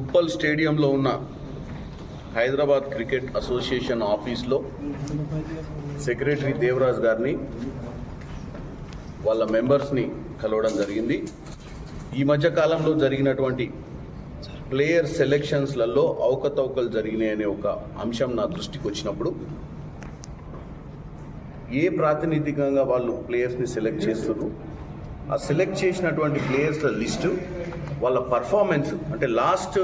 ఉప్పల్ స్టేడియంలో ఉన్న Hyderabad cricket association ఆఫీస్లో సెక్రటరీ దేవరాజ్ గారిని వాళ్ళ మెంబర్స్ని కలవడం జరిగింది. ఈ మధ్య కాలంలో జరిగినటువంటి ప్లేయర్ సెలెక్షన్స్లలో అవకతవకలు జరిగినాయి అనే ఒక అంశం నా దృష్టికి వచ్చినప్పుడు ఏ ప్రాతినిధికంగా వాళ్ళు ప్లేయర్స్ని సెలెక్ట్ చేస్తున్నారు? ఆ సెలెక్ట్ చేసినటువంటి ప్లేయర్స్ల లిస్టు వాళ్ళ పర్ఫార్మెన్స్ అంటే last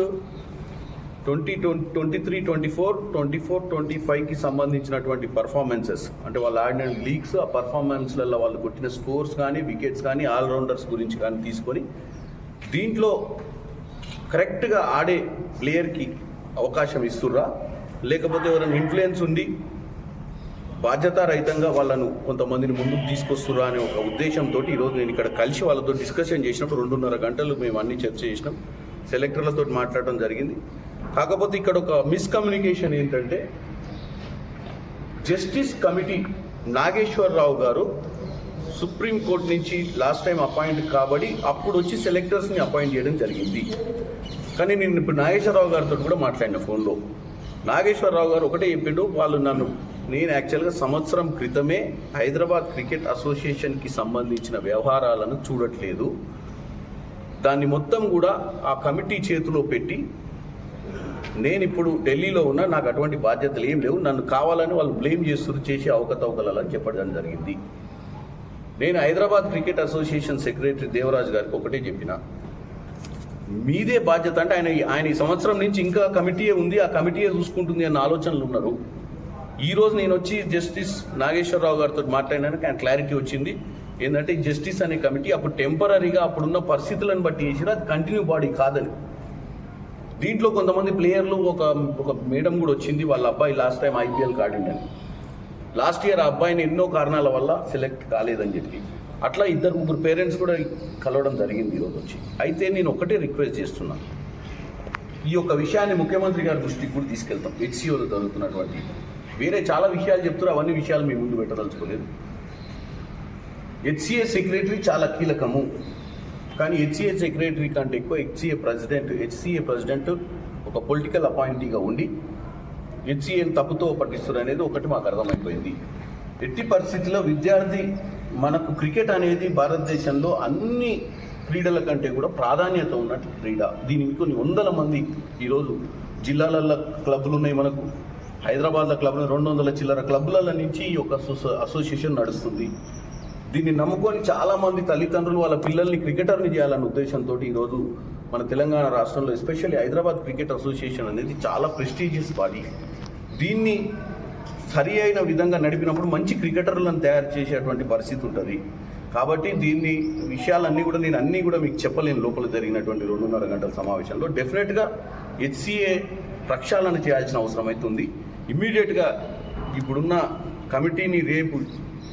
twenty twenty three twenty four twenty four twenty ఫైవ్కి సంబంధించినటువంటి పర్ఫార్మెన్సెస్ అంటే వాళ్ళు ఆడిన లీగ్స్ ఆ పర్ఫార్మెన్స్లలో వాళ్ళు కొట్టిన స్కోర్స్ కానీ వికెట్స్ కానీ ఆల్రౌండర్స్ గురించి కానీ తీసుకొని దీంట్లో కరెక్ట్గా ఆడే ప్లేయర్కి అవకాశం ఇస్తుర్రా? లేకపోతే ఎవరైనా ఇన్ఫ్లుయెన్స్ ఉంది బాధ్యతారహితంగా వాళ్ళను కొంతమందిని ముందుకు తీసుకొస్తురా అనే ఒక ఉద్దేశంతో ఈరోజు నేను ఇక్కడ కలిసి వాళ్ళతో డిస్కషన్ చేసినప్పుడు రెండున్నర గంటలు మేము అన్ని చర్చ చేసినాం. సెలెక్టర్లతో మాట్లాడడం జరిగింది. కాకపోతే ఇక్కడ ఒక మిస్కమ్యూనికేషన్ ఏంటంటే జస్టిస్ కమిటీ నాగేశ్వరరావు గారు సుప్రీంకోర్టు నుంచి లాస్ట్ టైం అపాయింట్ కాబడి అప్పుడు వచ్చి సెలెక్టర్స్ని అపాయింట్ చేయడం జరిగింది. కానీ నేను ఇప్పుడు నాగేశ్వరరావు గారితో కూడా మాట్లాడిన ఫోన్లో నాగేశ్వరరావు గారు ఒకటే చెప్పిండు వాళ్ళు నన్ను నేను యాక్చువల్గా సంవత్సరం క్రితమే హైదరాబాద్ క్రికెట్ అసోసియేషన్కి సంబంధించిన వ్యవహారాలను చూడట్లేదు. దాన్ని మొత్తం కూడా ఆ కమిటీ చేతిలో పెట్టి నేను ఇప్పుడు ఢిల్లీలో ఉన్నా నాకు అటువంటి బాధ్యతలు ఏం లేవు. నన్ను కావాలని వాళ్ళు బ్లేమ్ చేస్తున్నారు చేసే అవకతవకలని అని చెప్పడం జరిగింది. నేను Hyderabad cricket association secretary Devaraj గారికి ఒకటే చెప్పిన మీదే బాధ్యత అంటే ఆయన ఆయన ఈ సంవత్సరం నుంచి ఇంకా కమిటీయే ఉంది ఆ కమిటీయే చూసుకుంటుంది అన్న ఆలోచనలు ఉన్నారు. ఈ రోజు నేను వచ్చి జస్టిస్ నాగేశ్వరరావు గారితో మాట్లాడినాక ఆయన క్లారిటీ వచ్చింది. ఏంటంటే జస్టిస్ అనే కమిటీ అప్పుడు టెంపరీగా అప్పుడున్న పరిస్థితులను బట్టి చేసిన అది కంటిన్యూ బాడీ కాదని. దీంట్లో కొంతమంది ప్లేయర్లు ఒక ఒక మేడం కూడా వచ్చింది వాళ్ళ అబ్బాయి లాస్ట్ టైం ఐపీఎల్ ఆడిండని లాస్ట్ ఇయర్ ఆ అబ్బాయిని ఎన్నో కారణాల వల్ల సెలెక్ట్ కాలేదని చెప్పి. అట్లా ఇద్దరు ముగ్గురు పేరెంట్స్ కూడా కలవడం జరిగింది ఈరోజు వచ్చి. అయితే నేను ఒకటే రిక్వెస్ట్ చేస్తున్నాను ఈ యొక్క విషయాన్ని ముఖ్యమంత్రి గారి దృష్టికి కూడా తీసుకెళ్తాం. హెచ్సిఓలో జరుగుతున్నటువంటి వేరే చాలా విషయాలు చెప్తారు అవన్నీ విషయాలు మీ ముందు పెట్టదలుచుకోలేదు. హెచ్సిఏ సెక్రటరీ చాలా కీలకము. కానీ హెచ్సిఏ సెక్రటరీ కంటే ఎక్కువ హెచ్సిఏ ప్రెసిడెంట్ హెచ్సిఏ ప్రెసిడెంట్ ఒక పొలిటికల్ అపాయింటీగా ఉండి హెచ్సిఏని తప్పుతో పట్టిస్తారు అనేది ఒకటి మాకు అర్థమైపోయింది. ఎట్టి పరిస్థితుల్లో విద్యార్థి మనకు క్రికెట్ అనేది భారతదేశంలో అన్ని క్రీడల కంటే కూడా ప్రాధాన్యత ఉన్నట్టు క్రీడ. దీనికి కొన్ని వందల మంది ఈరోజు జిల్లాలలో క్లబ్లు ఉన్నాయి మనకు. హైదరాబాద్లో క్లబ్లు రెండు వందల చిల్లర క్లబ్ల నుంచి ఈ యొక్క అసోసియేషన్ నడుస్తుంది. దీన్ని నమ్ముకొని చాలా మంది తల్లిదండ్రులు వాళ్ళ పిల్లల్ని క్రికెటర్ని చేయాలన్న ఉద్దేశంతో ఈరోజు మన తెలంగాణ రాష్ట్రంలో ఎస్పెషల్లీ హైదరాబాద్ క్రికెట్ అసోసియేషన్ అనేది చాలా ప్రెస్టీజియస్ బాడీ. దీన్ని సరి అయిన విధంగా నడిపినప్పుడు మంచి క్రికెటర్లను తయారు చేసేటువంటి పరిస్థితి ఉంటుంది. కాబట్టి దీన్ని విషయాలన్నీ కూడా నేను అన్నీ కూడా మీకు చెప్పలేను లోపల జరిగినటువంటి రెండున్నర గంటల సమావేశంలో. డెఫినెట్గా హెచ్సిఏ ప్రక్షాళన చేయాల్సిన అవసరం అవుతుంది ఇమ్మీడియట్గా ఇప్పుడున్న కమిటీని రేపు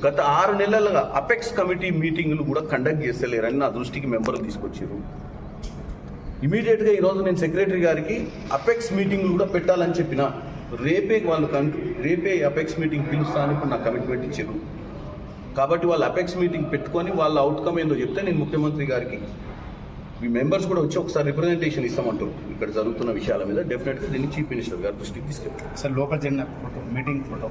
గత ఆరు నెలలుగా అపెక్స్ కమిటీ మీటింగ్లు కూడా కండక్ట్ చేస్తలేరని నా దృష్టికి మెంబర్లు తీసుకొచ్చారు ఇమీడియట్గా ఈరోజు నేను సెక్రటరీ గారికి అపెక్స్ మీటింగ్లు కూడా పెట్టాలని చెప్పిన రేపే వాళ్ళు కన్ రేపే అపెక్స్ మీటింగ్ పిలుస్తానని ఇప్పుడు కమిట్మెంట్ ఇచ్చారు కాబట్టి వాళ్ళు అపెక్స్ మీటింగ్ పెట్టుకొని వాళ్ళ అవుట్కమ్ ఏందో చెప్తే నేను ముఖ్యమంత్రి గారికి మీ మెంబర్స్ కూడా వచ్చి ఒకసారి రిప్రజెంటేషన్ ఇస్తామంటారు. ఇక్కడ జరుగుతున్న విషయాల మీద. డెఫినెట్గా దీన్ని చీఫ్ మినిస్టర్ గారు దృష్టికి తీసుకెళ్తారు. సార్ లోకల్ జరిగిన ఫోటో మీటింగ్ ఫోటో